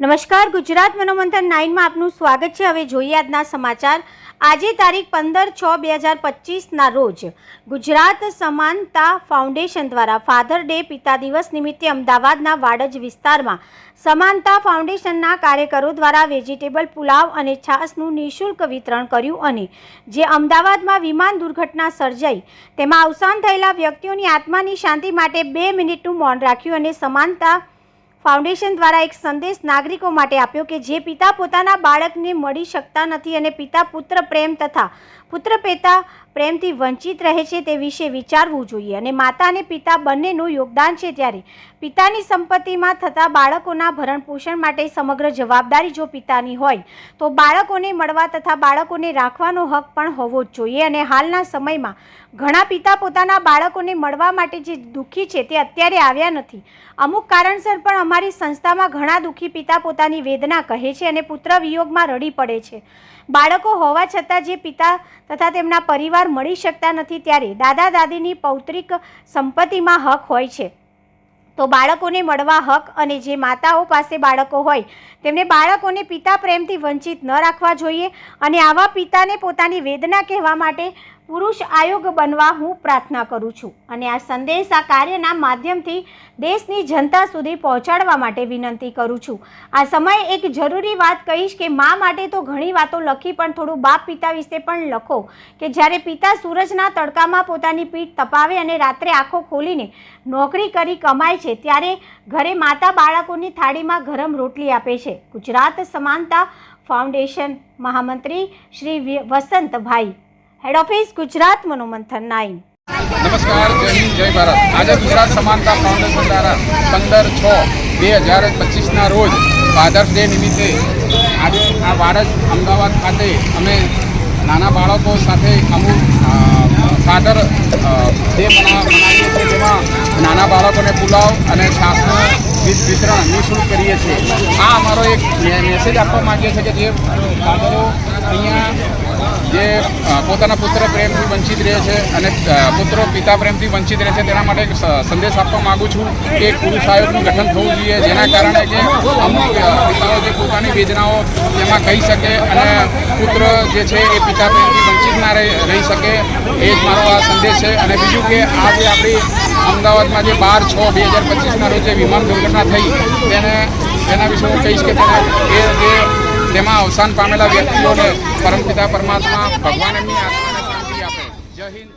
નમસ્કાર, ગુજરાત મનોમંથન નાઇનમાં આપનું સ્વાગત છે. હવે જોઈએ આજના સમાચાર. આજે તારીખ પંદર છ બે હજાર પચીસના રોજ ગુજરાત સમાનતા ફાઉન્ડેશન દ્વારા ફાધર ડે પિતા દિવસ નિમિત્તે અમદાવાદના વાડજ વિસ્તારમાં સમાનતા ફાઉન્ડેશનના કાર્યકરો દ્વારા વેજીટેબલ પુલાવ અને છાશનું નિઃશુલ્ક વિતરણ કર્યું અને જે અમદાવાદમાં વિમાન દુર્ઘટના સર્જાઈ, તેમાં અવસાન થયેલા વ્યક્તિઓની આત્માની શાંતિ માટે બે મિનિટનું મૌન રાખ્યું અને સમાનતા ફાઉન્ડેશન દ્વારા એક સંદેશ નાગરિકો માટે આપ્યો કે જે પિતા પોતાના બાળકને મળી શકતા નથી અને પિતા પુત્ર પ્રેમ તથા પુત્ર પિતા પ્રેમથી વંચિત રહે છે તે વિશે વિચારવું જોઈએ. અને માતા અને પિતા બંનેનું યોગદાન છે ત્યારે પિતાની સંપત્તિમાં થતા બાળકોના ભરણ પોષણ માટે સમગ્ર જવાબદારી જો પિતાની હોય, તો બાળકોને મળવા તથા બાળકોને રાખવાનો હક પણ હોવો જ જોઈએ. અને હાલના સમયમાં ઘણા પિતા પોતાના બાળકોને મળવા માટે જે દુઃખી છે તે અત્યારે આવ્યા નથી. અમુક કારણસર પણ અમારી સંસ્થામાં ઘણા દુઃખી પિતા પોતાની વેદના કહે છે અને પુત્ર વિયોગમાં રડી પડે છે. બાળકો હોવા છતાં જે પિતા તથા તેમના પરિવાર મળી શકતા નથી ત્યારે દાદા દાદીની પૌત્રિક સંપત્તિમાં હક હોય છે. તો બાળકોને મળવા હક અને જે માતાઓ પાસે બાળકો હોય તેમને બાળકોને પિતા પ્રેમથી વંચિત ન રાખવા જોઈએ અને આવા પિતાને પોતાની વેદના કહેવા માટે પુરુષ આયોગ બનવા હું પ્રાર્થના કરું છું અને આ સંદેશ આ કાર્યના માધ્યમથી દેશની જનતા સુધી પહોંચાડવા માટે વિનંતી કરું છું. આ સમયે એક જરૂરી વાત કહીશ કે મા માટે તો ઘણી વાતો લખી પણ થોડું બાપ પિતા વિશે પણ લખો કે જ્યારે પિતા સૂરજના તડકામાં પોતાની પીઠ તપાવે અને રાત્રે આંખો ખોલીને નોકરી કરી કમાય છે, ત્યારે ઘરે માતા બાળકોની થાળીમાં ગરમ રોટલી આપે છે. ગુજરાત સમાનતા ફાઉન્ડેશન મહામંત્રી Shri Vasantbhai head office Gujarat Manomanthan nine નમસ્કાર, જય હિન્દ, જય ભારત. આજે ગુજરાત સમાનતા ફાઉન્ડેશન દ્વારા પંદર છ બે હજાર પચીસના રોજ ફાધર્સ ડે નિમિત્તે આજે આ વાડજ અમદાવાદ ખાતે અમે નાના બાળકો સાથે અમુક ફાધર ડે મના, મનાવીએ છીએ. જેમાં નાના બાળકોને પુલાવ અને છાસનું વિત- વિતરણ નિઃશુલ્ક કરીએ છીએ. આ અમારો એક મેસેજ આપવા માંગીએ છીએ કે જે ફાધરો અહીંયા પોતાના પુત્ર પ્રેમથી વંચિત રહે છે અને પુત્રો પિતા પ્રેમથી વંચિત રહે છે. તેના માટે સંદેશ આપવા માગું છું કે પુરુષ આયોગનું ગઠન થવું જોઈએ, જેના કારણે કે અમુક પિતાઓ જે પોતાની વેદનાઓ તેમાં કહી શકે અને પુત્ર જે છે એ પિતા પ્રેમથી વંચિત ના રહી શકે. એ જ મારો આ સંદેશ છે. અને બીજું કે આ જે આપણી અમદાવાદમાં જે બાર છ બે હજાર પચીસના રોજ જે વિમાન દુર્ઘટના થઈ, તેને, તેના વિશે હું કહીશ કે તેના એ જે તેમાં અવસાન પામેલા વ્યક્તિઓને પરમપિતા પરમાત્મા ભગવાન એમની આત્માને શાંતિ આપે. જય હિન્દ.